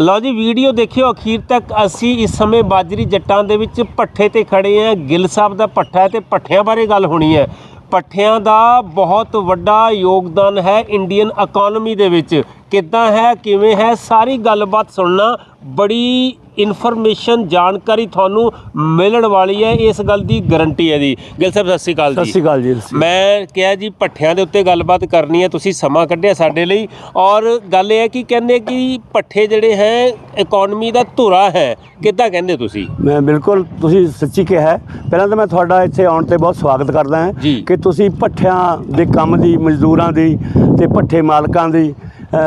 ਲਓ ਜੀ, ਵੀਡੀਓ ਦੇਖਿਓ, ਅਖੀਰ ਤੱਕ ਅਸੀਂ ਇਸ ਸਮੇਂ ਬਾਜਰੀ ਜੱਟਾਂ ਦੇ ਵਿੱਚ ਪੱਠੇ ਤੇ ਖੜੇ ਹਾਂ। ਗਿੱਲ ਸਾਹਿਬ ਦਾ ਪੱਠਾ ਹੈ ਤੇ ਪੱਠਿਆਂ ਬਾਰੇ ਗੱਲ ਹੋਣੀ ਹੈ। ਪੱਠਿਆਂ ਦਾ ਬਹੁਤ ਵੱਡਾ ਯੋਗਦਾਨ ਹੈ ਇੰਡੀਅਨ ਇਕਨੋਮੀ ਦੇ ਵਿੱਚ। ਕਿੱਦਾਂ ਹੈ ਕਿਵੇਂ ਹੈ ਸਾਰੀ ਗੱਲਬਾਤ ਸੁਣਨਾ। ਬੜੀ ਇਨਫੋਰਮੇਸ਼ਨ ਜਾਣਕਾਰੀ ਤੁਹਾਨੂੰ ਮਿਲਣ ਵਾਲੀ ਹੈ ਇਸ ਗੱਲ ਦੀ ਗਾਰੰਟੀ ਹੈ ਜੀ। ਗਿੱਲ ਸਾਹਿਬ ਸਤਿ ਸ਼੍ਰੀ ਅਕਾਲ ਸਤਿ ਜੀ ਸ਼੍ਰੀ ਅਕਾਲ ਜੀ ਸਤਿ ਮੈਂ ਕਿਹਾ ਜੀ ਪੱਠਿਆਂ ਦੇ ਉੱਤੇ ਗੱਲਬਾਤ ਕਰਨੀ ਹੈ ਤੁਸੀਂ ਸਮਾਂ ਕੱਢਿਆ ਸਾਡੇ ਲਈ। ਔਰ ਗੱਲ ਇਹ ਹੈ ਕਿ ਕਹਿੰਦੇ ਕਿ ਪੱਠੇ ਜਿਹੜੇ ਹੈ ਇਕਨੋਮੀ ਦਾ ਧੁਰਾ ਹੈ। ਕਿੱਦਾਂ ਕਹਿੰਦੇ ਤੁਸੀਂ? ਮੈਂ ਬਿਲਕੁਲ ਤੁਸੀਂ ਸੱਚੀ ਕਿਹਾ ਹੈ। ਪਹਿਲਾਂ ਤਾਂ ਮੈਂ ਤੁਹਾਡਾ ਇੱਥੇ ਆਉਣ ਤੇ ਬਹੁਤ ਸਵਾਗਤ ਕਰਦਾ ਹਾਂ। ਕਿ ਤੁਸੀਂ ਪੱਠਿਆਂ ਦੇ ਕੰਮ ਦੀ ਮਜ਼ਦੂਰਾਂ ਦੀ ਤੇ ਪੱਠੇ ਮਾਲਕਾਂ ਦੀ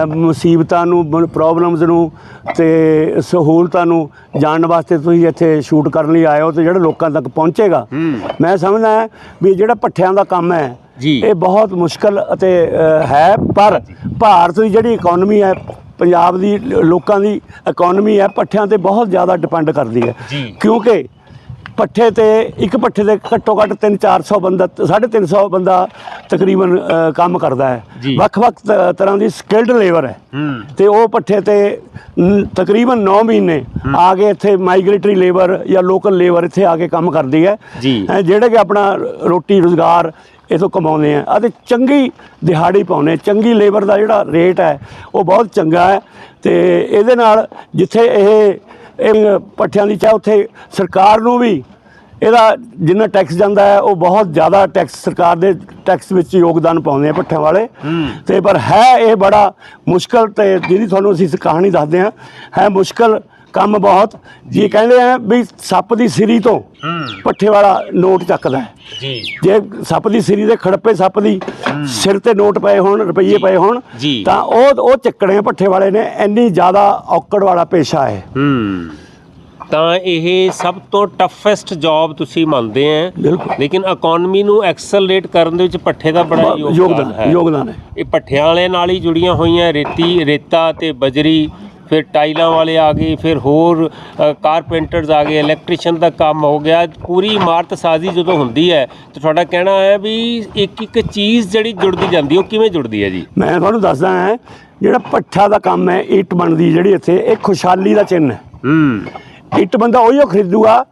ਮੁਸੀਬਤਾਂ ਨੂੰ ਪ੍ਰੋਬਲਮਸ ਨੂੰ ਤੇ ਸਹੂਲਤਾਂ ਨੂੰ ਜਾਣਨ ਵਾਸਤੇ ਤੁਸੀਂ ਇੱਥੇ ਸ਼ੂਟ ਕਰਨ ਲਈ ਆਏ ਹੋ ਤੇ ਜਿਹੜੇ ਲੋਕਾਂ ਤੱਕ ਪਹੁੰਚੇਗਾ। ਮੈਂ ਸਮਝਦਾ ਵੀ ਜਿਹੜਾ ਪੱਠਿਆਂ ਦਾ ਕੰਮ ਹੈ। ਇਹ ਬਹੁਤ ਮੁਸ਼ਕਲ ਅਤੇ ਹੈ ਪਰ ਭਾਰਤ ਦੀ ਜਿਹੜੀ ਇਕਨੋਮੀ ਹੈ ਪੰਜਾਬ ਦੀ ਲੋਕਾਂ ਦੀ ਇਕਨੋਮੀ ਹੈ ਪੱਠਿਆਂ ਤੇ ਬਹੁਤ ਜ਼ਿਆਦਾ ਡਿਪੈਂਡ ਕਰਦੀ ਹੈ। ਕਿਉਂਕਿ ਪੱਠੇ ਤੇ ਇੱਕ ਪੱਠੇ ਤੇ ਘੱਟੋ ਘੱਟ 3-400 ਬੰਦਾ 350 ਬੰਦਾ ਤਕਰੀਬਨ ਕੰਮ ਕਰਦਾ। ਹੈ। ਵੱਖ-ਵੱਖ ਤਰ੍ਹਾਂ ਦੀ ਸਕਿਲਡ ਲੇਬਰ ਹੈ। ਤੇ ਉਹ ਪੱਠੇ ਤੇ ਤਕਰੀਬਨ 9 ਮਹੀਨੇ ਆ ਕੇ ਇੱਥੇ ਮਾਈਗ੍ਰੇਟਰੀ ਲੇਬਰ ਜਾਂ ਲੋਕਲ ਲੇਬਰ ਇੱਥੇ ਆ ਕੇ ਕੰਮ ਕਰਦੀ ਹੈ। ਜਿਹੜੇ ਕਿ ਆਪਣਾ ਰੋਟੀ ਰੋਜ਼ਗਾਰ ਇਥੋਂ ਕਮਾਉਂਦੇ ਆ। ਅਤੇ ਚੰਗੀ ਦਿਹਾੜੀ ਪਾਉਂਦੇ ਚੰਗੀ ਲੇਬਰ ਦਾ ਜਿਹੜਾ ਰੇਟ ਹੈ ਉਹ ਬਹੁਤ ਚੰਗਾ ਹੈ। ਤੇ ਇਹਦੇ ਨਾਲ ਜਿੱਥੇ ਇਹ ਇਹ ਪੱਠਿਆਂ ਦੀ ਚਾਹ ਉੱਥੇ ਸਰਕਾਰ ਨੂੰ ਵੀ ਇਹਦਾ ਜਿੰਨਾ ਟੈਕਸ ਜਾਂਦਾ ਹੈ ਉਹ ਬਹੁਤ ਜ਼ਿਆਦਾ ਟੈਕਸ ਸਰਕਾਰ ਦੇ ਟੈਕਸ ਵਿੱਚ ਯੋਗਦਾਨ ਪਾਉਂਦੇ ਆ ਪੱਠਿਆਂ ਵਾਲੇ। ਤੇ ਪਰ ਹੈ ਇਹ ਬੜਾ ਮੁਸ਼ਕਲ ਤੇ ਜਿਹਦੀ ਤੁਹਾਨੂੰ ਅਸੀਂ ਕਹਾਣੀ ਦੱਸਦੇ ਹਾਂ ਹੈ ਮੁਸ਼ਕਲ ਕੰਮ ਬਹੁਤ। ਜੀ ਕਹਿੰਦੇ ਆ ਵੀ ਸੱਪ ਦੀ ਸਿਰੀ ਤੋਂ ਪੱਠੇ ਵਾਲਾ ਨੋਟ ਚੱਕਦਾ ਹੈ। ਜੀ। ਜੇ ਸੱਪ ਦੀ ਸਿਰੀ ਦੇ ਖੜੱਪੇ ਸੱਪ ਦੀ ਸਿਰ ਤੇ ਨੋਟ ਪਏ ਹੋਣ ਰੁਪਈਏ ਪਏ ਹੋਣ। ਤਾਂ ਉਹ ਉਹ ਚੱਕਣੇ ਪੱਠੇ ਵਾਲੇ ਨੇ ਇੰਨੀ ਜ਼ਿਆਦਾ ਔਕੜ ਵਾਲਾ ਪੇਸ਼ਾ ਹੈ। ਹੂੰ। ਤਾਂ ਇਹ ਸਭ ਤੋਂ ਟਫੈਸਟ ਜੌਬ ਤੁਸੀਂ ਮੰਨਦੇ ਆ। ਲੇਕਿਨ ਇਕਨੋਮੀ ਨੂੰ ਐਕਸਲਰੇਟ ਕਰਨ ਦੇ ਵਿੱਚ ਪੱਠੇ ਦਾ ਬੜਾ ਯੋਗਦਾਨ ਹੈ। ਯੋਗਦਾਨ ਹੈ। ਇਹ ਪੱਠਿਆਂ ਵਾਲੇ ਨਾਲ ਹੀ ਜੁੜੀਆਂ ਹੋਈਆਂ ਰੇਤੀ ਰੇਤਾ ਤੇ ਬਜਰੀ ਫਿਰ ਟਾਈਲਾਂ ਵਾਲੇ ਆ ਗਏ ਫਿਰ ਹੋਰ ਕਾਰਪੈਂਟਰਸ ਆ ਗਏ ਇਲੈਕਟ੍ਰੀਸ਼ੀਅਨ ਦਾ ਕੰਮ ਹੋ ਗਿਆ। ਪੂਰੀ ਇਮਾਰਤ ਸਾਜ਼ੀ ਜਦੋਂ ਹੁੰਦੀ ਹੈ ਤੇ ਤੁਹਾਡਾ ਕਹਿਣਾ ਹੈ ਵੀ ਇੱਕ ਇੱਕ ਚੀਜ਼ ਜਿਹੜੀ ਜੁੜਦੀ ਜਾਂਦੀ ਉਹ ਕਿਵੇਂ ਜੁੜਦੀ ਹੈ ਜੀ? ਮੈਂ ਤੁਹਾਨੂੰ ਦੱਸਦਾ ਹਾਂ ਜਿਹੜਾ ਪੱਠਾ ਦਾ ਕੰਮ ਹੈ ਇੱਟ ਬਣਦੀ ਜਿਹੜੀ ਇੱਥੇ ਇਹ ਖੁਸ਼ਹਾਲੀ ਦਾ ਚਿੰਨ੍ਹ ਹੈ। ਹੂੰ। ਇੱਟ ਬੰਦਾ ਉਹੀ ਓ ਖਰੀਦੂਗਾ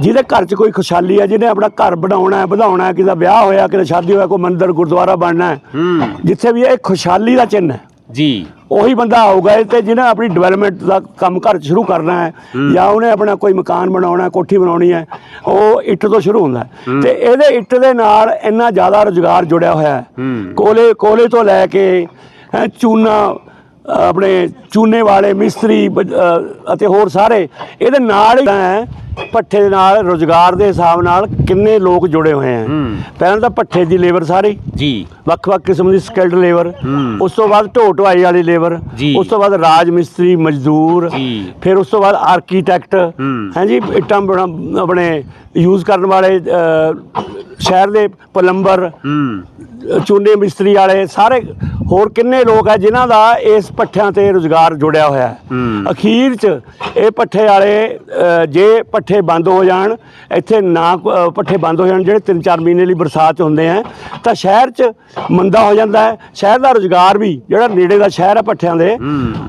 ਜਿਹਦੇ ਘਰ 'ਚ ਕੋਈ ਖੁਸ਼ਹਾਲੀ ਹੈ ਜਿਹਨੇ ਆਪਣਾ ਘਰ ਬਣਾਉਣਾ ਹੈ ਵਧਾਉਣਾ ਹੈ ਕਿਸੇ ਦਾ ਵਿਆਹ ਹੋਇਆ ਕਿਸੇ ਸ਼ਾਦੀ ਹੋਇਆ ਕੋਈ ਮੰਦਿਰ ਗੁਰਦੁਆਰਾ ਬਣਨਾ ਹੈ। ਜਿੱਥੇ ਵੀ ਇਹ ਖੁਸ਼ਹਾਲੀ ਦਾ ਚਿੰਨ੍ਹ ਹੈ। ਜੀ। ਉਹੀ ਬੰਦਾ ਆਊਗਾ ਇਹ ਤੇ ਜਿਹਨੇ ਆਪਣੀ ਡਿਵੈਲਪਮੈਂਟ ਦਾ ਕੰਮ ਘਰ 'ਚ ਸ਼ੁਰੂ ਕਰਨਾ ਹੈ ਜਾਂ ਉਹਨੇ ਆਪਣਾ ਕੋਈ ਮਕਾਨ ਬਣਾਉਣਾ ਕੋਠੀ ਬਣਾਉਣੀ ਹੈ ਉਹ ਇੱਟ ਤੋਂ ਸ਼ੁਰੂ ਹੁੰਦਾ ਹੈ। ਤੇ ਇਹਦੇ ਇੱਟ ਦੇ ਨਾਲ ਇੰਨਾ ਜ਼ਿਆਦਾ ਰੁਜ਼ਗਾਰ ਜੁੜਿਆ ਹੋਇਆ ਹੈ। ਕੋਲੇ ਕੋਲੇ ਤੋਂ ਲੈ ਕੇ ਹੈਂ, ਚੂਨਾ ਆਪਣੇ ਚੂਨੇ ਵਾਲੇ ਮਿਸਤਰੀ ਅਤੇ ਹੋਰ ਸਾਰੇ ਇਹਦੇ ਨਾਲ ਹੀ ਪੱਠੇ ਦੇ ਨਾਲ ਰੁਜ਼ਗਾਰ ਦੇ ਹਿਸਾਬ ਨਾਲ ਕਿੰਨੇ ਲੋਕ ਜੁੜੇ ਹੋਏ ਹੂੰ। ਪਹਿਲਾਂ ਤਾਂ ਪੱਠੇ ਦੀ ਲੇਬਰ ਸਾਰੀ ਜੀ ਵੱਖ-ਵੱਖ ਕਿਸਮ ਦੀ ਸਕਿਲਡ ਲੇਬਰ। ਉਸ ਤੋਂ ਬਾਅਦ ਢੋ ਢੁਆਈ ਵਾਲੀ ਲੇਬਰ। ਉਸ ਤੋਂ ਬਾਅਦ ਰਾਜ ਮਿਸਤਰੀ ਮਜ਼ਦੂਰ। ਫਿਰ ਉਸ ਤੋਂ ਬਾਅਦ ਆਰਕੀਟੈਕਟ ਹੂੰ। ਹਾਂਜੀ ਇੱਟਾਂ ਬਣਾ- ਆਪਣੇ ਯੂਜ਼ ਕਰਨ ਵਾਲੇ ਸ਼ਹਿਰ ਦੇ ਪਲੰਬਰ ਚੂਨੇ ਮਿਸਤਰੀ ਵਾਲੇ ਸਾਰੇ ਹੋਰ ਕਿੰਨੇ ਲੋਕ ਹੈ ਜਿਨ੍ਹਾਂ ਦਾ ਇਸ ਪੱਠਿਆਂ ਤੇ ਰੁਜ਼ਗਾਰ ਜੁੜਿਆ ਹੋਇਆ ਹੈ। ਅਖੀਰ 'ਚ ਇਹ ਪੱਠੇ ਵਾਲੇ ਜੇ ਪੱਠੇ ਬੰਦ ਹੋ ਜਾਣ ਇੱਥੇ ਨਾ ਪੱਠੇ ਬੰਦ ਹੋ ਜਾਣ ਜਿਹੜੇ 3-4 ਮਹੀਨੇ ਲਈ ਬਰਸਾਤ 'ਚ ਹੁੰਦੇ ਆ ਤਾਂ ਸ਼ਹਿਰ 'ਚ ਮੰਦਾ ਹੋ ਜਾਂਦਾ ਹੈ। ਸ਼ਹਿਰ ਦਾ ਰੁਜ਼ਗਾਰ ਵੀ ਜਿਹੜਾ ਨੇੜੇ ਦਾ ਸ਼ਹਿਰ ਹੈ ਪੱਠਿਆਂ ਦੇ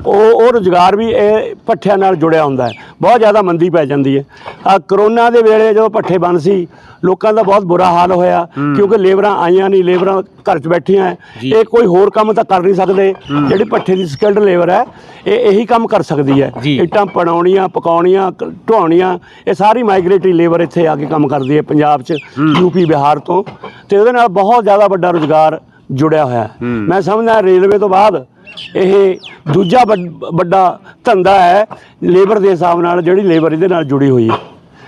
ਉਹ ਉਹ ਰੁਜ਼ਗਾਰ ਵੀ ਇਹ ਪੱਠਿਆਂ ਨਾਲ ਜੁੜਿਆ ਹੁੰਦਾ ਹੈ। ਬਹੁਤ ਜ਼ਿਆਦਾ ਮੰਦੀ ਪੈ ਜਾਂਦੀ ਹੈ। ਆ ਕਰੋਨਾ ਦੇ ਵੇਲੇ ਜਦੋਂ ਪੱਠੇ ਬੰਦ ਸੀ ਲੋਕਾਂ ਦਾ ਬਹੁਤ ਬੁਰਾ ਹਾਲ ਹੋਇਆ ਕਿਉਂਕਿ ਲੇਬਰਾਂ ਆਈਆਂ ਨਹੀਂ ਲੇਬਰਾਂ ਘਰ 'ਚ ਬੈਠੀਆਂ ਜੀ। ਇਹ ਕੋਈ ਹੋਰ ਕੰਮ ਤਾਂ ਕਰ ਨਹੀਂ ਸਕਦੇ। ਜਿਹੜੀ ਪੱਠੇ ਦੀ ਸਕਿਲਡ ਲੇਬਰ ਹੈ ਇਹ ਇਹੀ ਕੰਮ ਕਰ ਸਕਦੀ ਹੈ। ਇੱਟਾਂ ਪਣਾਉਣੀਆਂ ਪਕਾਉਣੀਆਂ ਢੋਣੀਆਂ ਇਹ ਸਾਰੀ ਮਾਈਗ੍ਰੇਟਰੀ ਲੇਬਰ ਇੱਥੇ ਆ ਕੇ ਕੰਮ ਕਰਦੀ ਹੈ ਪੰਜਾਬ 'ਚ ਯੂਪੀ ਬਿਹਾਰ ਤੋਂ। ਤੇ ਉਹਦੇ ਨਾਲ ਬਹੁਤ ਜ਼ਿਆਦਾ ਵੱਡਾ ਰੁਜ਼ਗਾਰ ਜੁੜਿਆ ਹੋਇਆ ਮੈਂ ਸਮਝਦਾ ਰੇਲਵੇ ਤੋਂ ਬਾਅਦ ਇਹ ਦੂਜਾ ਵੱਡ- ਧੰਦਾ ਹੈ ਲੇਬਰ ਦੇ ਹਿਸਾਬ ਨਾਲ ਜਿਹੜੀ ਲੇਬਰ ਇਹਦੇ ਨਾਲ ਜੁੜੀ ਹੋਈ ਹੈ।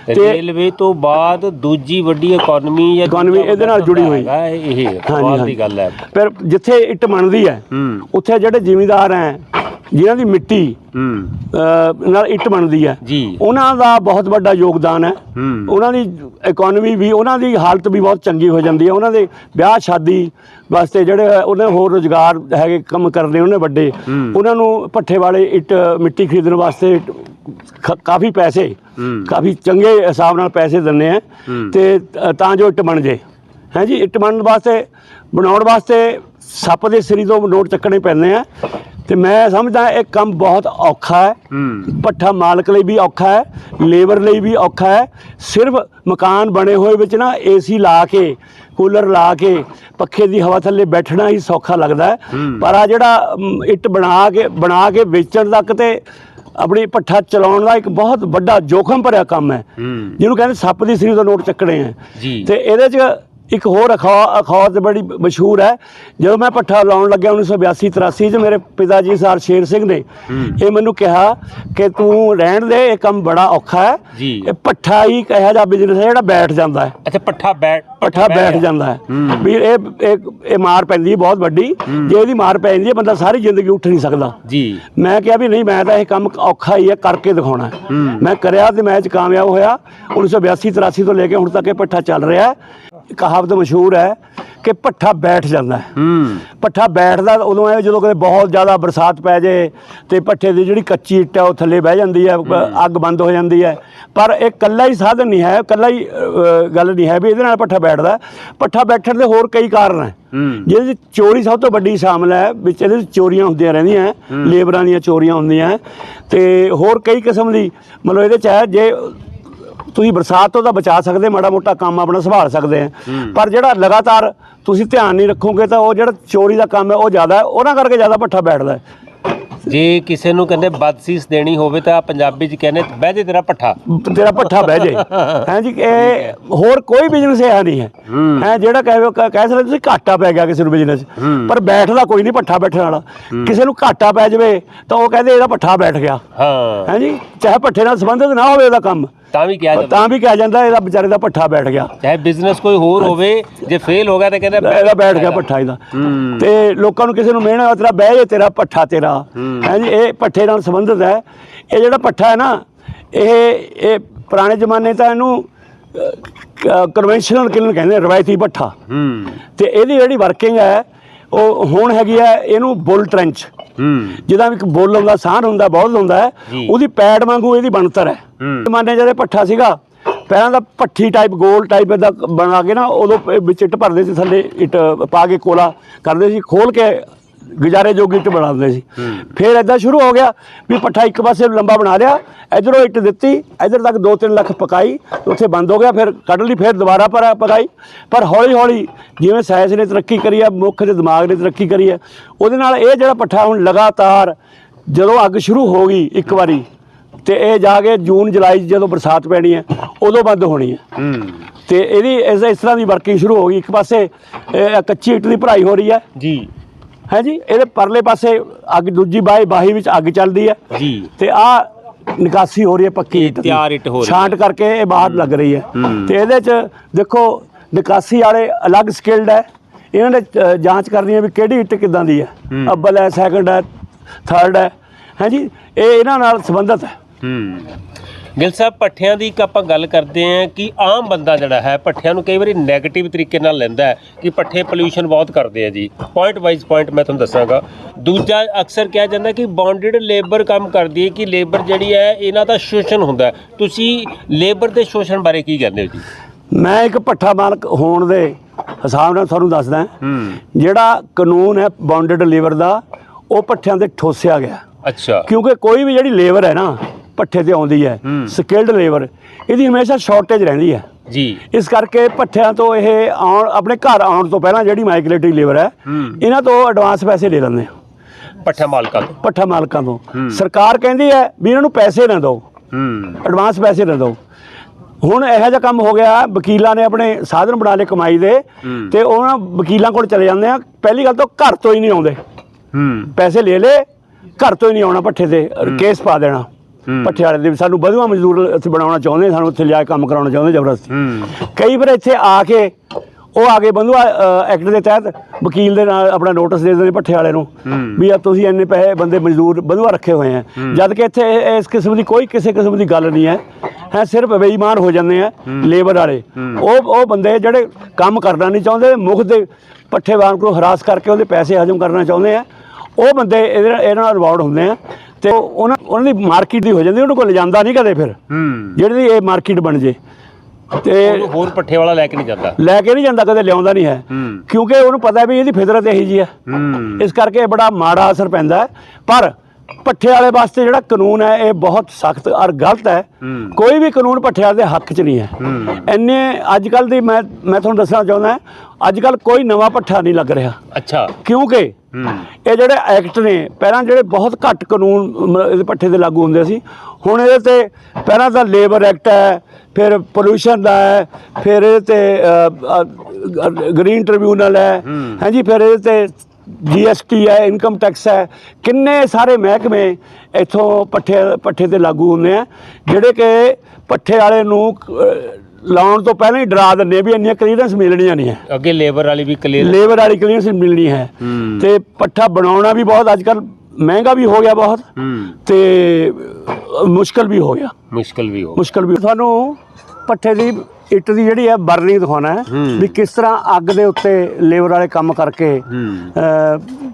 ਰੇਲਵੇ ਤੋਂ ਬਾਅਦ ਦੂਜੀ ਵੱਡੀ ਇਕਨੋਮੀ ਜਾਂ ਦੂਜਾ ਇਹਦੇ ਨਾਲ ਜੁੜੀ ਹੋਈ। ਹੈਗਾ ਇਹ ਹਾਂਜੀ। ਦੀ ਗੱਲ ਹੈ ਫਿਰ ਜਿੱਥੇ ਇੱਟ ਬਣਦੀ ਹੈ ਹੂੰ ਉੱਥੇ ਜਿਹੜੇ ਜ਼ਿਮੀਂਦਾਰ ਹੈ ਜਿਨ੍ਹਾਂ ਦੀ ਮਿੱਟੀ ਹੂੰ। ਅ, ਨਾਲ ਇੱਟ ਬਣਦੀ ਹੈ। ਜੀ। ਉਹਨਾਂ ਦਾ ਬਹੁਤ ਵੱਡਾ ਯੋਗਦਾਨ ਹੈ। ਉਹਨਾਂ ਦੀ ਇਕਨੋਮੀ ਵੀ ਉਹਨਾਂ ਦੀ ਹਾਲਤ ਵੀ ਬਹੁਤ ਚੰਗੀ ਹੋ ਜਾਂਦੀ ਹੈ। ਉਹਨਾਂ ਦੇ ਵਿਆਹ ਸ਼ਾਦੀ ਵਾਸਤੇ ਜਿਹੜੇ ਹੈ, ਉਹਨਾਂ ਹੋਰ ਰੋਜ਼ਗਾਰ ਹੈਗੇ ਕੰਮ ਕਰਨੇ ਉਹਨੇ ਵੱਡੇ। ਉਹਨਾਂ ਨੂੰ ਪੱਠੇ ਵਾਲੇ ਇੱਟ ਮਿੱਟੀ ਖਰੀਦਣ ਵਾਸਤੇ ਖ- ਕਾਫੀ ਪੈਸੇ। ਕਾਫੀ ਚੰਗੇ ਹਿਸਾਬ ਨਾਲ ਪੈਸੇ ਦਿੰਨੇ ਆ ਤੇ ਅ, ਤਾਂ ਜੋ ਇੱਟ ਬਣ ਜੇ ਹੈ ਜੀ ਇੱਟ ਬਣਨ ਵਾਸਤੇ ਬਣਾਉਣ ਵਾਸਤੇ ਸੱਪ ਦੇ ਸਰੀ ਤੋਂ ਨੋਟ ਚੱਕਣੇ ਪੈਂਦੇ ਆ ਤੇ ਮੈਂ ਸਮਝਦਾ ਇਹ ਕੰਮ ਬਹੁਤ ਔਖਾ ਹੈ। ਪੱਠਾ ਮਾਲਕ ਲਈ ਵੀ ਔਖਾ ਹੈ ਲੇਬਰ ਲਈ ਵੀ ਔਖਾ ਹੈ। ਸਿਰਫ ਮਕਾਨ ਬਣੇ ਹੋਏ ਵਿੱਚ ਨਾ ਏਸੀ ਲਾ ਕੇ ਕੂਲਰ ਲਾ ਕੇ ਪੱਖੇ ਦੀ ਹਵਾ ਥੱਲੇ ਬੈਠਣਾ ਹੀ ਸੌਖਾ ਲੱਗਦਾ ਹੈ। ਪਰ ਆ ਜਿਹੜਾ ਇੱਟ ਬਣਾ ਕੇ ਬਣਾ ਕੇ ਵੇਚਣ ਤੱਕ ਤੇ ਆਪਣੀ ਪੱਠਾ ਚਲਾਉਣ ਦਾ ਇੱਕ ਬਹੁਤ ਵੱਡਾ ਜੋਖਮ ਭਰਿਆ ਕੰਮ ਹੈ। ਜਿਹਨੂੰ ਕਹਿੰਦੇ ਸੱਪ ਦੀ ਸਰੀ ਦਾ ਨੋਟ ਚੱਕਣੇ ਆ ਤੇ ਇਹਦੇ 'ਚ ਇੱਕ ਹੋਰ ਅਖੌ ਅਖੌਤ ਬੜੀ ਮਸ਼ਹੂਰ ਹੈ ਜਦੋਂ ਮੈਂ ਪੱਠਾ ਲਾਉਣ ਲੱਗਿਆ 1982 83 'ਚ ਮੇਰੇ ਪਿਤਾ ਜੀ ਸਰ ਸ਼ੇਰ ਸਿੰਘ ਨੇ। ਇਹ ਮੈਨੂੰ ਕਿਹਾ ਕਿ ਤੂੰ ਰਹਿਣ ਦੇ ਇਹ ਕੰਮ ਬੜਾ ਔਖਾ ਹੈ। ਇਹ ਪੱਠਾ ਹੀ ਕਿਹਾ ਜਾ ਬਿਜ਼ਨਸ ਹੈ ਜਿਹੜਾ ਬੈਠ ਜਾਂਦਾ ਹੈ ਅੱਛਾ ਪੱਠਾ ਬੈਠ ਪੱਠਾ ਬੈਠ। ਜਾਂਦਾ ਹੈ। ਵੀ ਇਹ ਇਹ ਮਾਰ ਪੈਂਦੀ ਹੈ ਬਹੁਤ ਵੱਡੀ ਜੇ ਇਹਦੀ ਮਾਰ ਪੈ ਜਾਂਦੀ ਹੈ ਬੰਦਾ ਸਾਰੀ ਜ਼ਿੰਦਗੀ ਉੱਠ ਨਹੀਂ ਸਕਦਾ ਜੀ ਮੈਂ ਕਿਹਾ ਵੀ ਨਹੀਂ ਮੈਂ ਤਾਂ ਇਹ ਕੰਮ ਔਖਾ ਹੀ ਹੈ ਕਰਕੇ ਦਿਖਾਉਣਾ। ਮੈਂ ਕਰਿਆ ਤੇ ਮੈਂ 'ਚ ਕਾਮਯਾਬ ਹੋਇਆ 1982 83 ਤੋਂ ਲੈ ਕੇ ਹੁਣ ਤੱਕ ਇਹ ਪੱਠਾ ਚੱਲ ਰਿਹਾ ਹੈ ਕਹਾਵਤ ਮਸ਼ਹੂਰ ਹੈ ਕਿ ਪੱਠਾ ਬੈਠ ਜਾਂਦਾ ਹੈ। ਹੂੰ। ਪੱਠਾ ਬੈਠਦਾ ਉਦੋਂ ਐ ਜਦੋਂ ਕਦੇ ਬਹੁਤ ਜ਼ਿਆਦਾ ਬਰਸਾਤ ਪੈ ਜੇ ਤੇ ਪੱਠੇ ਦੀ ਜਿਹੜੀ ਕੱਚੀ ਇੱਟ ਹੈ ਉਹ ਥੱਲੇ ਬਹਿ ਜਾਂਦੀ ਹੈ ਅੱਗ ਬੰਦ ਹੋ ਜਾਂਦੀ ਹੈ। ਪਰ ਇਹ ਕੱਲਾ ਹੀ ਸਾਧਨ ਨਹੀਂ ਹੈ ਕੱਲਾ ਹੀ ਗੱਲ ਨਹੀਂ ਹੈ ਵੀ ਇਹਦੇ ਨਾਲ ਪੱਠਾ ਬੈਠਦਾ ਹੈ। ਪੱਠਾ ਬੈਠਣ ਦੇ ਹੋਰ ਕਈ ਕਾਰਨ ਹੈ। ਹੂੰ। ਜਿਹਦੇ 'ਚ ਚੋਰੀ ਸਭ ਤੋਂ ਵੱਡੀ ਸ਼ਾਮਲ ਹੈ ਵਿੱਚ ਇਹਦੇ 'ਚ ਚੋਰੀਆਂ ਹੁੰਦੀਆਂ ਰਹਿੰਦੀਆਂ ਲੇਬਰਾਂ ਦੀਆਂ ਚੋਰੀਆਂ ਹੁੰਦੀਆਂ ਤੇ ਹੋਰ ਕਈ ਕਿਸਮ ਦੀ ਮਤਲਬ ਇਹਦੇ 'ਚ ਹੈ ਜੇ ਤੁਸੀਂ ਬਰਸਾਤ ਤੋਂ ਤਾਂ ਬਚਾ ਸਕਦੇ ਮਾੜਾ ਮੋਟਾ ਕੰਮ ਆਪਣਾ ਸੰਭਾਲ ਸਕਦੇ ਆ। ਪਰ ਜਿਹੜਾ ਲਗਾਤਾਰ ਤੁਸੀਂ ਧਿਆਨ ਨਹੀਂ ਰੱਖੋਗੇ ਤਾਂ ਉਹ ਜਿਹੜਾ ਚੋਰੀ ਦਾ ਕੰਮ ਹੈ ਉਹ ਜ਼ਿਆਦਾ ਹੈ ਉਹਨਾਂ ਕਰਕੇ ਜ਼ਿਆਦਾ ਪੱਠਾ ਬੈਠਦਾ ਹੈ। ਜੇ ਕਿਸੇ ਨੂੰ ਕਹਿੰਦੇ ਬਦਸੀਸ ਦੇਣੀ ਹੋਵੇ ਤਾਂ ਪੰਜਾਬੀ ਚ ਕਹਿੰਦੇ ਬਹਿ ਜੇ ਤੇਰਾ ਪੱਠਾ। ਤੇਰਾ ਪੱਠਾ ਬਹਿ ਜੇ। ਹੈ ਜੀ ਇਹ ਹੋਰ ਕੋਈ ਬਿਜ਼ਨਸ ਇਹ ਨਹੀਂ ਹੈ। ਹੂੰ। ਜਿਹੜਾ ਕਹੇ ਕਹਿ ਸਕਦੇ ਤੁਸੀਂ ਘਾਟਾ ਪੈ ਗਿਆ ਕਿਸੇ ਨੂੰ ਬਿਜ਼ਨਸ। ਪਰ ਬੈਠਦਾ ਕੋਈ ਨਹੀਂ ਪੱਠਾ ਬੈਠਣ ਵਾਲਾ। ਕਿਸੇ ਨੂੰ ਘਾਟਾ ਪੈ ਜਾਵੇ ਤਾਂ ਉਹ ਕਹਿੰਦੇ ਇਹਦਾ ਪੱਠਾ ਬੈਠ ਗਿਆ। ਹਾਂ। ਹੈ ਜੀ ਚਾਹੇ ਪੱਠੇ ਨਾਲ ਸੰਬੰਧਿਤ ਨਾ ਹੋਵੇ ਉਹਦਾ ਕੰਮ। ਤਾਂ ਵੀ ਕਿਹਾ ਜਾਂਦਾ। ਤਾਂ ਵੀ ਕਿਹਾ ਜਾਂਦਾ ਇਹਦਾ ਵਿਚਾਰੇ ਦਾ ਪੱਠਾ ਬੈਠ ਗਿਆ। ਚਾਹੇ ਬਿਜ਼ਨਸ ਕੋਈ ਹੋਰ ਹੋਵੇ ਜੇ ਫੇਲ ਹੋ ਗਿਆ ਤਾਂ ਕਹਿੰਦੇ ਇਹਦਾ ਬੈਠ ਗਿਆ ਪੱਠਾ ਇਹਦਾ। ਤੇ ਲੋਕਾਂ ਨੂੰ ਕਿਸੇ ਨੂੰ ਮਿਹਣਾ ਤੇਰਾ ਬਹਿ ਜੇ ਤੇਰਾ ਪੱਠਾ ਤੇਰਾ। ਹੂੰ। ਹੈ ਜੀ ਇਹ ਪੱਠੇ ਨਾਲ ਸੰਬੰਧਿਤ ਹੈ ਇਹ ਜਿਹੜਾ ਪੱਠਾ ਹੈ ਨਾ ਇਹ ਇਹ ਪੁਰਾਣੇ ਜ਼ਮਾਨੇ ਤਾਂ ਇਹਨੂੰ ਕਨਵੈਨਸ਼ਨਲ ਕਿਲਨ ਕਹਿੰਦੇ ਰਵਾਇਤੀ ਪੱਠਾ ਹੂੰ ਤੇ ਇਹਦੀ ਜਿਹੜੀ ਵਰਕਿੰਗ ਹੈ ਉਹ ਹੁਣ ਹੈਗੀ ਹੈ ਇਹਨੂੰ ਬੁੱਲ ਟ੍ਰੈਂਚ ਹੂੰ ਜਿਹਦਾ ਇੱਕ ਬੁੱਲ ਹੁੰਦਾ ਸਾਹਨ ਹੁੰਦਾ ਬਹੁਤ ਹੁੰਦਾ। ਉਹਦੀ ਪੈੜ ਵਾਂਗੂ ਇਹਦੀ ਬਣਤਰ ਹੈ। ਜ਼ਮਾਨੇ ਜਿਹੜੇ ਪੱਠਾ ਸੀਗਾ ਪਹਿਲਾਂ ਦਾ ਪੱਠੀ ਟਾਈਪ ਗੋਲ ਟਾਈਪ ਦਾ ਬਣਾ ਕੇ ਨਾ ਉਦੋਂ ਵਿੱਚ ਇੱਟ ਭਰਦੇ ਸੀ ਥੱਲੇ ਇੱਟ ਪਾ ਕੇ ਕੋਲਾ ਕਰਦੇ ਸੀ ਖੋਲ ਕੇ ਗੁਜ਼ਾਰੇ ਜੋਗੀ ਇੱਟ ਬਣਾਉਂਦੇ ਸੀ। ਫਿਰ ਐਦਾਂ ਸ਼ੁਰੂ ਹੋ ਗਿਆ ਵੀ ਪੱਠਾ ਇੱਕ ਪਾਸੇ ਲੰਬਾ ਬਣਾ ਲਿਆ ਇਧਰੋਂ ਇੱਟ ਦਿੱਤੀ ਇਧਰ ਤੱਕ 2-3 ਲੱਖ ਪਕਾਈ ਉੱਥੇ ਬੰਦ ਹੋ ਗਿਆ ਫਿਰ ਕੱਢ ਲਈ ਫਿਰ ਦੁਬਾਰਾ ਪਰ ਪਕਾਈ। ਪਰ ਹੌਲੀ ਹੌਲੀ ਜਿਵੇਂ ਸਾਇੰਸ ਨੇ ਤਰੱਕੀ ਕਰੀ ਹੈ ਮੁੱਖ ਦੇ ਦਿਮਾਗ ਨੇ ਤਰੱਕੀ ਕਰੀ ਹੈ ਉਹਦੇ ਨਾਲ ਇਹ ਜਿਹੜਾ ਪੱਠਾ ਹੁਣ ਲਗਾਤਾਰ ਜਦੋਂ ਅੱਗ ਸ਼ੁਰੂ ਹੋ ਗਈ ਇੱਕ ਵਾਰੀ ਤੇ ਇਹ ਜਾ ਕੇ ਜੂਨ ਜੁਲਾਈ ਜਦੋਂ ਬਰਸਾਤ ਪੈਣੀ ਹੈ ਉਦੋਂ ਬੰਦ ਹੋਣੀ ਹੈ। ਤੇ ਇਹਦੀ ਇਸ ਇਸ ਤਰ੍ਹਾਂ ਦੀ ਵਰਕਿੰਗ ਸ਼ੁਰੂ ਹੋ ਗਈ। ਇੱਕ ਪਾਸੇ ਕੱਚੀ ਇੱਟ ਦੀ ਭਰਾਈ ਹੋ ਰਹੀ ਹੈ ਜੀ। ਹੈ ਜੀ ਇਹਦੇ ਪਰਲੇ ਪਾਸੇ ਅੱਗ ਦੂਜੀ ਬਾਈ ਬਾਹੀ ਵਿੱਚ ਅੱਗ ਚੱਲਦੀ ਹੈ। ਜੀ। ਤੇ ਆ ਨਿਕਾਸੀ ਹੋ ਰਹੀ ਹੈ ਪੱਕੀ ਇੱਟ ਦੀ ਤਿਆਰ ਇੱਟ ਹੋ ਰਹੀ ਹੈ। ਛਾਂਟ ਕਰਕੇ ਇਹ ਬਾਹਰ ਲੱਗ ਰਹੀ ਹੈ। ਤੇ ਇਹਦੇ 'ਚ ਦੇਖੋ ਨਿਕਾਸੀ ਵਾਲੇ ਅਲੱਗ ਸਕਿਲਡ ਹੈ। ਇਹਨਾਂ ਨੇ ਅ, ਜਾਂਚ ਕਰਨੀ ਹੈ ਵੀ ਕਿਹੜੀ ਇੱਟ ਕਿਦਾਂ ਦੀ ਹੈ। ਅੱਵਲ ਹੈ। ਸੈਕੰਡ ਹੈ ਥਰਡ ਹੈ ਹੈ। ਜੀ ਇਹ ਇਹਨਾਂ ਨਾਲ ਸੰਬੰਧਿਤ ਹੈ। ਹੂੰ। ਗਿਲ ਸਾਹਿਬ ਪੱਠਿਆਂ ਦੀ ਇੱਕ ਆਪਾਂ ਗੱਲ ਕਰਦੇ ਆਂ ਕਿ ਆਮ ਬੰਦਾ ਜਿਹੜਾ ਹੈ ਪੱਠਿਆਂ ਨੂੰ ਕਈ ਵਾਰੀ 네ਗੇਟਿਵ ਤਰੀਕੇ ਨਾਲ ਲੈਂਦਾ ਹੈ ਕਿ ਪੱਠੇ ਪੋਲੂਸ਼ਨ ਬਹੁਤ ਕਰਦੇ ਆ ਜੀ। ਪੁਆਇੰਟ ਵਾਈਜ਼ ਪੁਆਇੰਟ ਮੈਂ ਤੁਹਾਨੂੰ ਦੱਸਾਂਗਾ। ਦੂਜਾ ਅਕਸਰ ਕਿਹਾ ਜਾਂਦਾ ਕਿ ਬੌਂਡਡ ਲੇਬਰ ਕੰਮ ਕਰਦੀ ਹੈ ਕਿ ਲੇਬਰ ਜਿਹੜੀ ਹੈ ਇਹਨਾਂ ਦਾ ਸ਼ੋਸ਼ਣ ਹੁੰਦਾ। ਤੁਸੀਂ ਲੇਬਰ ਦੇ ਸ਼ੋਸ਼ਣ ਬਾਰੇ ਕੀ ਕਹਿੰਦੇ ਹੋ ਜੀ? ਮੈਂ ਇੱਕ ਪੱਠਾ ਮਾਲਕ ਹੋਣ ਦੇ ਹਿਸਾਬ ਨਾਲ ਤੁਹਾਨੂੰ ਦੱਸਦਾ ਹੂੰ। ਜਿਹੜਾ ਕਾਨੂੰਨ ਹੈ ਬਾਉਂਡਡ ਲੇਬਰ ਦਾ ਉਹ ਪੱਠਿਆਂ ਤੇ ਠੋਸਿਆ ਗਿਆ। ਅੱਛਾ। ਕਿਉਂਕਿ ਕੋਈ ਵੀ ਜਿਹੜੀ ਲੇਬਰ ਹੈ ਨਾ ਪੱਠੇ ਤੇ ਆਉਂਦੀ ਹੈ। ਸਕਿਲਡ ਲੇਬਰ ਇਹਦੀ ਹਮੇਸ਼ਾ ਸ਼ਾਰਟੇਜ ਰਹਿੰਦੀ ਹੈ। ਜੀ। ਇਸ ਕਰਕੇ ਪੱਠਿਆਂ ਤੋਂ ਇਹ ਆਉਣ ਆਪਣੇ ਘਰ ਆਉਣ ਤੋਂ ਪਹਿਲਾਂ ਜਿਹੜੀ ਮਾਈਗ੍ਰੇਟਰੀ ਲੇਬਰ ਹੈ। ਇਹਨਾਂ ਤੋਂ ਐਡਵਾਂਸ ਪੈਸੇ ਲੈ ਲੈਂਦੇ ਆ ਪੱਠਾ ਮਾਲਕਾਂ ਤੋਂ। ਪੱਠਾ ਮਾਲਕਾਂ ਤੋਂ। ਸਰਕਾਰ ਕਹਿੰਦੀ ਹੈ ਵੀ ਇਹਨਾਂ ਨੂੰ ਪੈਸੇ ਨਾ ਦਿਓ। ਐਡਵਾਂਸ ਪੈਸੇ ਨਾ ਦਿਓ। ਹੁਣ ਇਹੋ ਜਿਹਾ ਕੰਮ ਹੋ ਗਿਆ ਵਕੀਲਾਂ ਨੇ ਆਪਣੇ ਸਾਧਨ ਬਣਾ ਲਏ ਕਮਾਈ ਦੇ। ਤੇ ਉਹਨਾਂ ਵਕੀਲਾਂ ਕੋਲ ਚਲੇ ਜਾਂਦੇ ਆ ਪਹਿਲੀ ਗੱਲ ਤਾਂ ਘਰ ਤੋਂ ਹੀ ਨਹੀਂ ਆਉਂਦੇ। ਪੈਸੇ ਲੈ ਲੇ ਘਰ ਤੋਂ ਹੀ ਨਹੀਂ ਆਉਣਾ ਪੱਠੇ ਤੇ ਕੇਸ ਪਾ ਦੇਣਾ। ਹੂੰ। ਪੱਠੇ ਵਾਲੇ ਦੇ ਵੀ ਸਾਨੂੰ ਵਧੂਆ ਮਜ਼ਦੂਰ ਇੱਥੇ ਬਣਾਉਣਾ ਚਾਹੁੰਦੇ ਸਾਨੂੰ ਉੱਥੇ ਲਿਆ ਕੇ ਕੰਮ ਕਰਾਉਣਾ ਚਾਹੁੰਦੇ ਜ਼ਬਰਦਸਤੀ। ਕਈ ਵਾਰ ਇੱਥੇ ਆ ਕੇ ਉਹ ਆ ਕੇ ਬੰਧੂਆ ਐਕਟ ਦੇ ਤਹਿਤ ਵਕੀਲ ਦੇ ਨਾਲ ਆਪਣਾ ਨੋਟਿਸ ਦੇ ਦਿੰਦੇ ਪੱਠੇ ਵਾਲੇ ਨੂੰ। ਵੀ ਆ ਤੁਸੀਂ ਇੰਨੇ ਪੈਸੇ ਬੰਦੇ ਮਜ਼ਦੂਰ ਬੰਧੂਆ ਰੱਖੇ ਹੋਏ ਆ। ਜਦ ਕਿ ਇੱਥੇ ਇਸ ਕਿਸਮ ਦੀ ਕੋਈ ਕਿਸੇ ਕਿਸਮ ਦੀ ਗੱਲ ਨਹੀਂ ਹੈ। ਹੈ ਸਿਰਫ ਬੇਈਮਾਨ ਹੋ ਜਾਂਦੇ ਆ ਲੇਬਰ ਵਾਲੇ। ਉਹ ਉਹ ਬੰਦੇ ਜਿਹੜੇ ਕੰਮ ਕਰਨਾ ਨਹੀਂ ਚਾਹੁੰਦੇ ਮੁਖ ਦੇ ਪੱਠੇ ਵਾਂਗ ਨੂੰ ਹਰਾਸ ਕਰਕੇ ਉਹਦੇ ਪੈਸੇ ਹਜਮ ਕਰਨਾ ਚਾਹੁੰਦੇ ਆ। ਉਹ ਬੰਦੇ ਇਹਦੇ ਨਾਲ ਰਿਵਾਰਡ ਹੁੰਦੇ ਆ। ਤੇ ਉਹ- ਉਹਨਾਂ ਉਹਨਾਂ ਦੀ ਮਾਰਕੀਟ ਦੀ ਹੋ ਜਾਂਦੀ ਉਹਨੂੰ ਕੋਈ ਲਿਜਾਂਦਾ ਨਹੀਂ ਕਦੇ ਫਿਰ। ਹੂੰ। ਜਿਹੜੀ ਇਹ ਮਾਰਕੀਟ ਬਣ ਜੇ। ਤੇ ਹੋਰ ਪੱਠੇ ਵਾਲਾ ਲੈ ਕੇ ਨਹੀਂ ਜਾਂਦਾ। ਲੈ ਕੇ ਨਹੀਂ ਜਾਂਦਾ ਕਦੇ ਲਿਆਉਂਦਾ ਨਹੀਂ ਹੈ। ਕਿਉਂਕਿ ਉਹਨੂੰ ਪਤਾ ਵੀ ਇਹਦੀ ਫਿਤਰਤ ਇਹੀ ਜੀ ਹੈ। ਇਸ ਕਰਕੇ ਬੜਾ ਮਾੜਾ ਅਸਰ ਪੈਂਦਾ ਪਰ ਪੱਠੇ ਵਾਲੇ ਵਾਸਤੇ ਜਿਹੜਾ ਕਾਨੂੰਨ ਹੈ ਇਹ ਬਹੁਤ ਸਖਤ ਔਰ ਗਲਤ ਹੈ। ਕੋਈ ਵੀ ਕਾਨੂੰਨ ਪੱਠੇ ਵਾਲੇ ਦੇ ਹੱਕ 'ਚ ਨਹੀਂ ਹੈ। ਇੰਨੇ ਅੱਜ ਕੱਲ ਦੀ ਮੈਂ ਮੈਂ ਤੁਹਾਨੂੰ ਦੱਸਣਾ ਚਾਹੁੰਦਾ ਅੱਜ ਕੱਲ ਕੋਈ ਨਵਾਂ ਪੱਠਾ ਨਹੀਂ ਲੱਗ ਰਿਹਾ। ਅੱਛਾ। ਕਿਉਂਕਿ ਇਹ ਜਿਹੜੇ ਐਕਟ ਨੇ ਪਹਿਲਾਂ ਜਿਹੜੇ ਬਹੁਤ ਘੱਟ ਕਾਨੂੰਨ ਇਹਦੇ ਪੱਠੇ ਤੇ ਲਾਗੂ ਹੁੰਦੇ ਸੀ ਹੁਣ ਇਹਦੇ ਤੇ ਪਹਿਲਾਂ ਤਾਂ ਲੇਬਰ ਐਕਟ ਹੈ ਫਿਰ ਪੋਲੂਸ਼ਨ ਦਾ ਹੈ ਫਿਰ ਇਹਦੇ ਤੇ ਗ੍ਰੀਨ ਟ੍ਰਿਬਿਊਨਲ ਹੈ। ਹਾਂਜੀ ਫਿਰ ਇਹਦੇ ਤੇ ਜੀਐਸਟੀ ਹੈ ਇਨਕਮ ਟੈਕਸ ਹੈ। ਕਿੰਨੇ ਸਾਰੇ ਮਹਿਕਮੇ ਇੱਥੋਂ ਪੱਠੇ ਪੱਠੇ ਤੇ ਲਾਗੂ ਹੁੰਦੇ ਆ ਜਿਹੜੇ ਕਿ ਪੱਠੇ ਵਾਲੇ ਨੂੰ ਲਾਉਣ ਤੋਂ ਪਹਿਲਾਂ ਹੀ ਡਰਾ ਦਿੰਦੇ ਵੀ ਇੰਨੀਆਂ ਕਲੀਅਰੈਂਸ ਮਿਲਣੀਆਂ ਨਹੀਂ ਹੈ। ਅੱਗੇ ਲੇਬਰ ਵਾਲੀ ਵੀ ਕਲੀਅਰ ਲੇਬਰ ਵਾਲੀ ਕਲੀਅਰੈਂਸ ਮਿਲਣੀ ਹੈ। ਤੇ ਪੱਠਾ ਬਣਾਉਣਾ ਵੀ ਬਹੁਤ ਅੱਜ ਕੱਲ ਮਹਿੰਗਾ ਵੀ ਹੋ ਗਿਆ ਬਹੁਤ ਤੇ ਮੁਸ਼ਕਲ ਵੀ ਹੋ ਗਿਆ। ਮੁਸ਼ਕਲ ਵੀ ਹੋ ਮੁਸ਼ਕਲ ਵੀ ਤੁਹਾਨੂੰ ਪੱਠੇ ਦੀ ਇੱਟ ਦੀ ਜਿਹੜੀ ਹੈ ਬਰਨਿੰਗ ਦਿਖਾਉਣਾ ਹੈ। ਵੀ ਕਿਸ ਤਰ੍ਹਾਂ ਅੱਗ ਦੇ ਉੱਤੇ ਲੇਬਰ ਵਾਲੇ ਕੰਮ ਕਰਕੇ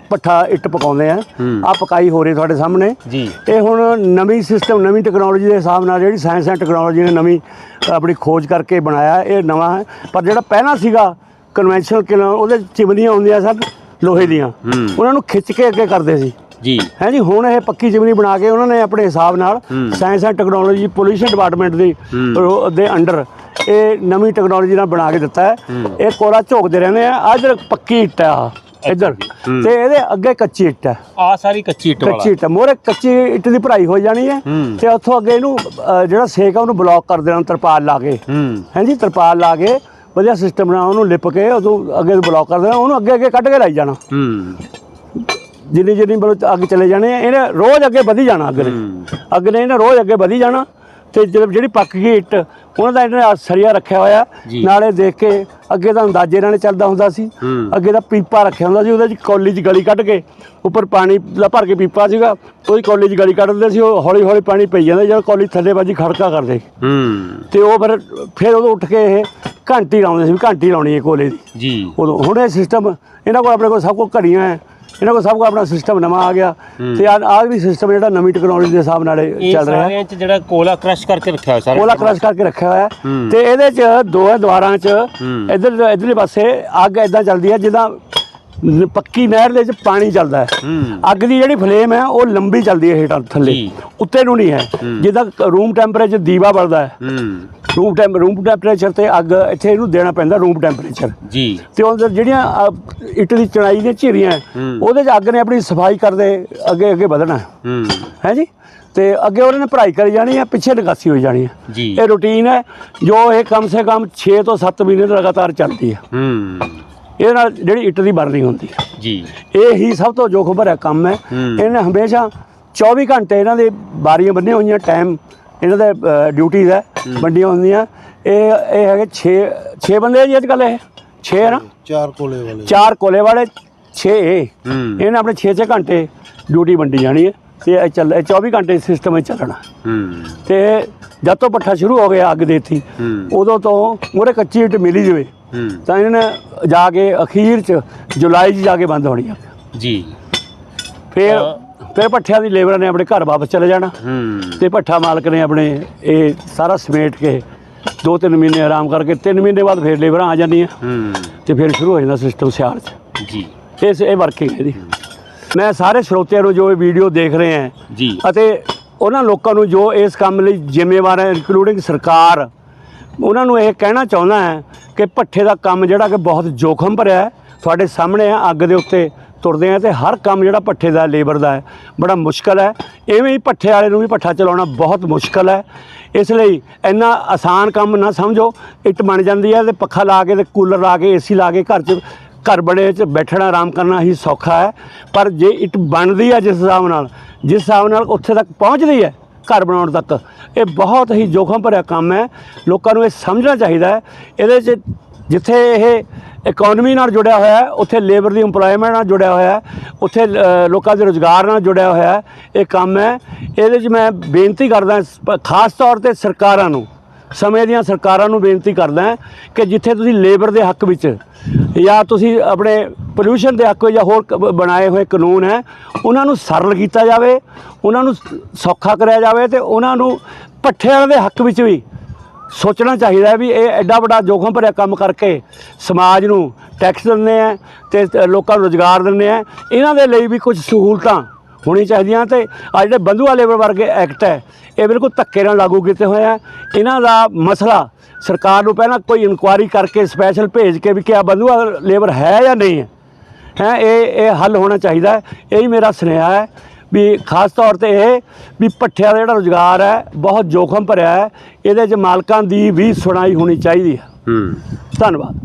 ਪੱਠਾ ਇੱਟ ਪਕਾਉਂਦੇ ਆ। ਆ ਪਕਾਈ ਹੋ ਰਹੀ ਤੁਹਾਡੇ ਸਾਹਮਣੇ। ਜੀ। ਇਹ ਹੁਣ ਨਵੀਂ ਸਿਸਟਮ ਨਵੀਂ ਟੈਕਨੋਲੋਜੀ ਦੇ ਹਿਸਾਬ ਨਾਲ ਜਿਹੜੀ ਸਾਇੰਸ ਐਂਡ ਟੈਕਨੋਲੋਜੀ ਨੇ ਨਵੀਂ ਆਪਣੀ ਖੋਜ ਕਰਕੇ ਬਣਾਇਆ ਇਹ ਨਵਾਂ ਹੈ। ਪਰ ਜਿਹੜਾ ਪਹਿਲਾਂ ਸੀਗਾ ਕਨਵੈਨਸ਼ਨਲ ਕਿਲਾ ਉਹਦੇ ਚਿਮਨੀਆਂ ਹੁੰਦੀਆਂ ਸਨ ਲੋਹੇ ਦੀਆਂ। ਉਹਨਾਂ ਨੂੰ ਖਿੱਚ ਕੇ ਅੱਗੇ ਕਰਦੇ ਸੀ। ਜੀ। ਹੈ ਜੀ ਹੁਣ ਇਹ ਪੱਕੀ ਚਿਮਨੀ ਬਣਾ ਕੇ ਉਹਨਾਂ ਨੇ ਆਪਣੇ ਹਿਸਾਬ ਨਾਲ। Science and technology pollution department ਦੀ ਦੇ ਅੰਡਰ ਇਹ ਨਵੀਂ ਟੈਕਨੋਲੋਜੀ ਨਾਲ ਬਣਾ ਕੇ ਦਿੱਤਾ ਹੈ। ਇਹ ਕੋਲਾ ਝੋਕਦੇ ਰਹਿੰਦੇ ਆ। ਇੱਧਰ ਪੱਕੀ ਇੱਟ ਆ ਇੱਧਰ। ਤੇ ਇਹਦੇ ਅੱਗੇ ਕੱਚੀ ਇੱਟ ਹੈ। ਆ ਸਾਰੀ ਕੱਚੀ ਇੱਟ ਕੱਚੀ ਵਾਲਾ ਇੱਟ ਮੋਰੇ ਕੱਚੀ ਇੱਟ ਦੀ ਭਰਾਈ ਹੋ ਜਾਣੀ ਹੈ। ਤੇ ਉੱਥੋਂ ਅੱਗੇ ਇਹਨੂੰ ਜਿਹੜਾ ਸੇਕ ਆ ਉਹਨੂੰ ਬਲੌਕ ਕਰ ਦੇਣਾ ਤਰਪਾਲ ਲਾ ਕੇ। ਹੂੰ। ਹਾਂਜੀ ਤਰਪਾਲ ਲਾ ਕੇ ਵਧੀਆ ਸਿਸਟਮ ਨਾਲ ਉਹਨੂੰ ਲਿਪ ਕੇ ਉਦੋਂ ਅੱਗੇ ਬਲੌਕ ਕਰ ਦੇਣਾ ਉਹਨੂੰ ਅੱਗੇ ਅੱਗੇ ਕੱਢ ਕੇ ਲਾਈ ਜਾਣਾ। ਹੂੰ। ਜਿੰਨੀ ਜਿੰਨੀ ਬਲੋ ਅੱਗੇ ਚਲੇ ਜਾਣੇ ਆ, ਇਹਨੇ ਰੋਜ਼ ਅੱਗੇ ਵਧੀ ਜਾਣਾ ਅੱਗੇ ਨੇ। ਅੱਗੇ ਨੇ ਇਹਨੇ ਰੋਜ਼ ਅੱਗੇ ਵਧੀ ਜਾਣਾ। ਤੇ ਜਿਹੜੀ ਪੱਕ ਗਈ ਇੱਟ ਉਹਨਾਂ ਦਾ ਇਹਨੇ ਸਰੀਆ ਰੱਖਿਆ ਹੋਇਆ। ਨਾਲੇ ਦੇਖ ਕੇ ਅੱਗੇ ਤਾਂ ਅੰਦਾਜ਼ੇ ਨਾਲ ਚੱਲਦਾ ਹੁੰਦਾ ਸੀ। ਅੱਗੇ ਤਾਂ ਪੀਪਾ ਰੱਖਿਆ ਹੁੰਦਾ ਸੀ ਉਹਦੇ ਚ ਕੌਲੀ 'ਚ ਗਲੀ ਕੱਢ ਕੇ ਉੱਪਰ ਪਾਣੀ ਦਾ ਭਰ ਕੇ ਪੀਪਾ ਸੀਗਾ। ਉਹਦੀ ਕੌਲੀ 'ਚ ਗਲੀ ਕੱਢ ਦਿੰਦੇ ਸੀ ਉਹ ਹੌਲੀ ਹੌਲੀ ਪਾਣੀ ਪਈ ਜਾਂਦਾ ਜਦੋਂ ਕੌਲੀ ਥੱਲੇ ਵੱਜੀ ਖੜਕਾ ਕਰਦੇ ਤੇ ਉਹ ਫਿਰ ਫਿਰ ਉਦੋਂ ਉੱਠ ਕੇ ਇਹ ਘੰਟੀ ਲਾਉਂਦੇ ਸੀ ਘੰਟੀ ਲਾਉਣੀ ਹੈ ਕੋਲੇ ਦੀ। ਜੀ। ਉਦੋਂ। ਹੁਣ ਇਹ ਸਿਸਟਮ ਇਹਨਾਂ ਕੋਲ ਆਪਣੇ ਕੋਲ ਸਭ ਕੁਝ ਘੜੀਆਂ ਹੈ। ਇਹਨਾਂ ਕੋਲ ਸਭ ਕੁਝ ਆਪਣਾ ਸਿਸਟਮ ਨਵਾਂ ਆ ਗਿਆ ਤੇ ਆ ਆ ਵੀ ਸਿਸਟਮ ਜਿਹੜਾ ਨਵੀਂ ਟੈਕਨੋਲੋਜੀ ਦੇ ਹਿਸਾਬ ਨਾਲ ਇਹ ਇਹ ਚੱਲ ਰਿਹਾ ਹੈ ਚ ਜਿਹੜਾ ਕੋਲਾ ਕ੍ਰਸ਼ ਕਰਕੇ ਰੱਖਿਆ ਹੋਇਆ ਸਾਰਾ ਕੋਲਾ ਕ੍ਰਸ਼ ਕਰਕੇ ਰੱਖਿਆ ਹੋਇਆ। ਤੇ ਇਹਦੇ ਚ ਦੋ ਦੁਆਰਾਂ ਚ। ਇਧਰ ਇਧਰਲੇ ਪਾਸੇ ਅੱਗ ਇਦਾਂ ਚੱਲਦੀ ਹੈ ਜਿੱਦਾਂ ਪੱਕੀ ਨਹਿਰ ਦੇ ਚ ਪਾਣੀ ਚੱਲਦਾ ਹੈ। ਅੱਗ ਦੀ ਜਿਹੜੀ ਫਲੇਮ ਹੈ ਉਹ ਲੰਬੀ ਚੱਲਦੀ ਹੈ ਹੇਠਾਂ ਥੱਲੇ। ਉੱਤੇ ਨੂੰ ਨਹੀਂ ਹੈ। ਜਿੱਦਾਂ ਰੂਮ ਟੈਂਪਰੇਚਰ ਦੀਵਾ ਬਲਦਾ ਹੈ। ਰੂਮ ਟੈਂਪ ਰੂਮ ਟੈਂਪਰੇਚਰ ਤੇ ਅੱਗ ਇੱਥੇ ਇਹਨੂੰ ਦੇਣਾ ਪੈਂਦਾ ਰੂਮ ਟੈਂਪਰੇਚਰ। ਜੀ। ਤੇ ਉਹਦੇ ਜਿਹੜੀਆਂ ਇੱਟ ਦੀ ਚਣਾਈ ਦੀਆਂ ਝੀਰੀਆਂ। ਉਹਦੇ 'ਚ ਅੱਗ ਨੇ ਆਪਣੀ ਸਫ਼ਾਈ ਕਰਦੇ ਅੱਗੇ ਅੱਗੇ ਵਧਣਾ ਹੂੰ। ਜੀ? ਤੇ ਅੱਗੇ ਉਹਨਾਂ ਨੇ ਭਰਾਈ ਕਰੀ ਜਾਣੀ ਹੈ ਪਿੱਛੇ ਨਿਕਾਸੀ ਹੋਈ ਜਾਣੀ ਹੈ। ਇਹ ਰੂਟੀਨ ਹੈ ਜੋ ਇਹ ਕਮ ਸੇ ਕਮ 6 ਤੋਂ 7 ਮਹੀਨੇ ਲਗਾਤਾਰ ਚੱਲਦੀ ਹੂੰ। ਇਹਦੇ ਨਾਲ ਜਿਹੜੀ ਇੱਟ ਦੀ ਬਰਨਿੰਗ ਹੁੰਦੀ ਹੈ ਜੀ। ਇਹ ਹੀ ਸਭ ਤੋਂ ਜੋਖਮ ਭਰਿਆ ਕੰਮ ਹੈ। ਇਹਨੇ ਹਮੇਸ਼ਾ 24 ਘੰਟੇ ਇਹਨਾਂ ਦੇ ਬਾਰੀਆਂ ਬੰਨੀਆਂ ਹੋਈਆਂ ਟਾਈਮ ਇਹਨਾਂ ਦੇ ਡਿਊਟੀਜ਼ ਹੈ ਵੰਡੀਆਂ ਹੁੰਦੀਆਂ। ਇਹ ਇਹ ਹੈਗੇ 6 6 ਬੰਦੇ ਜੀ ਅੱਜ ਕੱਲ੍ਹ ਇਹ? 6 ਹੈ ਨਾ? ਚਾਰ ਕੋਲੇ ਵਾਲੇ। ਚਾਰ ਕੋਲੇ ਵਾਲੇ 6 ਇਹ। ਹੂੰ। ਇਹਨੇ ਆਪਣੇ 6-6 ਘੰਟੇ ਡਿਊਟੀ ਵੰਡੀ ਜਾਣੀ ਹੈ। ਤੇ ਇਹ ਚੱਲ ਇਹ 24 ਘੰਟੇ ਸਿਸਟਮ ਵਿੱਚ ਚੱਲਣਾ। ਤੇ ਜਦ ਤੋਂ ਪੱਠਾ ਸ਼ੁਰੂ ਹੋ ਗਿਆ ਅੱਗ ਦੇਤੀ ਉਦੋਂ ਤੋਂ ਮੂਹਰੇ ਕੱਚੀ ਇੱਟ ਮਿਲੀ ਜਵੇ। ਤਾਂ ਇਹਨਾਂ ਨੇ ਜਾ ਕੇ ਅਖੀਰ ਚ ਜੁਲਾਈ 'ਚ ਜਾ ਕੇ ਬੰਦ ਹੋਣੀ ਆ। ਜੀ। ਫਿਰ ਫਿਰ ਪੱਠਿਆਂ ਦੀ ਲੇਬਰ ਨੇ ਆਪਣੇ ਘਰ ਵਾਪਸ ਚਲੇ ਜਾਣਾ। ਤੇ ਭੱਠਾ ਮਾਲਕ ਨੇ ਆਪਣੇ ਇਹ ਸਾਰਾ ਸਮੇਟ ਕੇ ਦੋ ਤਿੰਨ ਮਹੀਨੇ ਆਰਾਮ ਕਰਕੇ ਤਿੰਨ ਮਹੀਨੇ ਬਾਅਦ ਫਿਰ ਲੇਬਰਾਂ ਆ ਜਾਂਦੀਆਂ। ਤੇ ਫਿਰ ਸ਼ੁਰੂ ਹੋ ਜਾਂਦਾ ਸਿਸਟਮ ਸਿਆਲ 'ਚ। ਜੀ। ਇਸ ਇਹ ਵਰਕਿੰਗ ਹੈ ਜੀ ਮੈਂ ਸਾਰੇ ਸਰੋਤਿਆਂ ਨੂੰ ਜੋ ਇਹ ਵੀਡੀਓ ਦੇਖ ਰਹੇ ਹੈ ਜੀ। ਅਤੇ ਉਹਨਾਂ ਲੋਕਾਂ ਨੂੰ ਜੋ ਇਸ ਕੰਮ ਲਈ ਜ਼ਿੰਮੇਵਾਰ ਹੈ ਇਨਕਲੂਡਿੰਗ ਸਰਕਾਰ ਉਹਨਾਂ ਨੂੰ ਇਹ ਕਹਿਣਾ ਚਾਹੁੰਦਾ ਹੈ ਕਿ ਭੱਠੇ ਦਾ ਕੰਮ ਜਿਹੜਾ ਕਿ ਬਹੁਤ ਜੋਖਮ ਭਰਿਆ ਹੈ, ਤੁਹਾਡੇ ਸਾਹਮਣੇ ਆ, ਅੱਗ ਦੇ ਉੱਤੇ ਤੁਰਦੇ ਆ ਤੇ ਹਰ ਕੰਮ ਜਿਹੜਾ ਭੱਠੇ ਦਾ, ਲੇਬਰ ਦਾ ਹੈ, ਬੜਾ ਮੁਸ਼ਕਲ ਹੈ। ਐਵੇਂ ਹੀ ਭੱਠੇ ਵਾਲੇ ਨੂੰ ਵੀ ਭੱਠਾ ਚਲਾਉਣਾ ਬਹੁਤ ਮੁਸ਼ਕਲ ਹੈ। ਇਸ ਲਈ ਇੰਨਾ ਆਸਾਨ ਕੰਮ ਨਾ ਸਮਝੋ, ਇੱਟ ਬਣ ਜਾਂਦੀ ਹੈ ਤੇ ਪੱਖਾ ਲਾ ਕੇ ਤੇ ਕੂਲਰ ਲਾ ਕੇ, ਏਸੀ ਲਾ ਕੇ ਘਰ 'ਚ, ਘਰ ਬਣੇ 'ਚ ਬੈਠਣਾ, ਆਰਾਮ ਕਰਨਾ ਹੀ ਸੌਖਾ ਹੈ। ਪਰ ਜੇ ਇੱਟ ਬਣਦੀ ਹੈ ਜਿਸ ਹਿਸਾਬ ਨਾਲ, ਜਿਸ ਹਿਸਾਬ ਨਾਲ ਉੱਥੇ ਤੱਕ ਪਹੁੰਚਦੀ ਹੈ ਘਰ ਬਣਾਉਣ ਤੱਕ। ਇਹ ਬਹੁਤ ਹੀ ਜੋਖਮ ਭਰਿਆ ਕੰਮ ਹੈ। ਲੋਕਾਂ ਨੂੰ ਇਹ ਸਮਝਣਾ ਚਾਹੀਦਾ ਹੈ। ਇਹਦੇ 'ਚ ਜਿੱਥੇ ਇਹ ਇਕਨੋਮੀ ਨਾਲ ਜੁੜਿਆ ਹੋਇਆ ਹੈ, ਉੱਥੇ ਲੇਬਰ ਦੀ ਏਮਪਲੋਇਮੈਂਟ ਨਾਲ ਜੁੜਿਆ ਹੋਇਆ ਹੈ, ਉੱਥੇ ਲੋਕਾਂ ਦੇ ਰੋਜ਼ਗਾਰ ਨਾਲ ਜੁੜਿਆ ਹੋਇਆ ਹੈ। ਇਹ ਕੰਮ ਹੈ। ਇਹਦੇ 'ਚ ਮੈਂ ਬੇਨਤੀ ਕਰਦਾ ਖਾਸ ਤੌਰ ਤੇ ਸਰਕਾਰਾਂ ਨੂੰ। ਸਮੇਂ ਦੀਆਂ ਸਰਕਾਰਾਂ ਨੂੰ ਬੇਨਤੀ ਕਰਦਾ ਕਿ ਜਿੱਥੇ ਤੁਸੀਂ ਲੇਬਰ ਦੇ ਹੱਕ ਵਿੱਚ ਜਾਂ ਤੁਸੀਂ ਆਪਣੇ ਪੋਲੂਸ਼ਨ ਦੇ ਹੱਕ ਵਿੱਚ ਜਾਂ ਹੋਰ ਬਣਾਏ ਹੋਏ ਕਾਨੂੰਨ ਹੈ, ਉਹਨਾਂ ਨੂੰ ਸਰਲ ਕੀਤਾ ਜਾਵੇ, ਉਹਨਾਂ ਨੂੰ ਸੌਖਾ ਕਰਿਆ ਜਾਵੇ ਤੇ ਉਹਨਾਂ ਨੂੰ ਪੱਠਿਆਂ ਦੇ ਹੱਕ ਵਿੱਚ ਵੀ ਸੋਚਣਾ ਚਾਹੀਦਾ ਵੀ ਇਹ ਐਡਾ ਵੱਡਾ ਜੋਖਮ ਭਰਿਆ ਕੰਮ ਕਰਕੇ ਸਮਾਜ ਨੂੰ ਟੈਕਸ ਦਿੰਦੇ ਆ ਤੇ ਲੋਕਾਂ ਨੂੰ ਰੋਜ਼ਗਾਰ ਦਿੰਦੇ ਆ ਇਹਨਾਂ ਦੇ ਲਈ ਵੀ ਕੁਝ ਸਹੂਲਤਾਂ ਹੋਣੀ ਚਾਹੀਦੀਆਂ ਤੇ ਆ ਜਿਹੜੇ ਬੰਧੂਆ ਲੇਬਰ ਵਰਗੇ ਐਕਟ ਹੈ ਇਹ ਬਿਲਕੁਲ ਧੱਕੇ ਨਾਲ ਲਾਗੂ ਕੀਤੇ ਹੋਏ ਆ। ਇਹਨਾਂ ਦਾ ਮਸਲਾ ਸਰਕਾਰ ਨੂੰ ਪਹਿਲਾਂ ਕੋਈ ਇਨਕੁਆਇਰੀ ਕਰਕੇ ਸਪੈਸ਼ਲ ਭੇਜ ਕੇ ਵੀ ਕਿਆ ਬੰਧੂਆ ਲੇਬਰ ਹੈ ਜਾਂ ਨਹੀਂ ਹੈ। ਹੈ ਇਹ ਇਹ ਹੱਲ ਹੋਣਾ ਚਾਹੀਦਾ ਹੈ। ਇਹੀ ਮੇਰਾ ਸੁਨੇਹਾ ਹੈ ਵੀ ਖਾਸ ਤੌਰ ਤੇ ਇਹ ਵੀ ਭੱਠਿਆਂ ਦਾ ਜਿਹੜਾ ਰੋਜ਼ਗਾਰ ਹੈ ਬਹੁਤ ਜੋਖਮ ਭਰਿਆ ਹੈ। ਇਹਦੇ 'ਚ ਮਾਲਕਾਂ ਦੀ ਵੀ ਸੁਣਾਈ ਹੋਣੀ ਚਾਹੀਦੀ ਹੈ। ਹੂੰ। ਧੰਨਵਾਦ।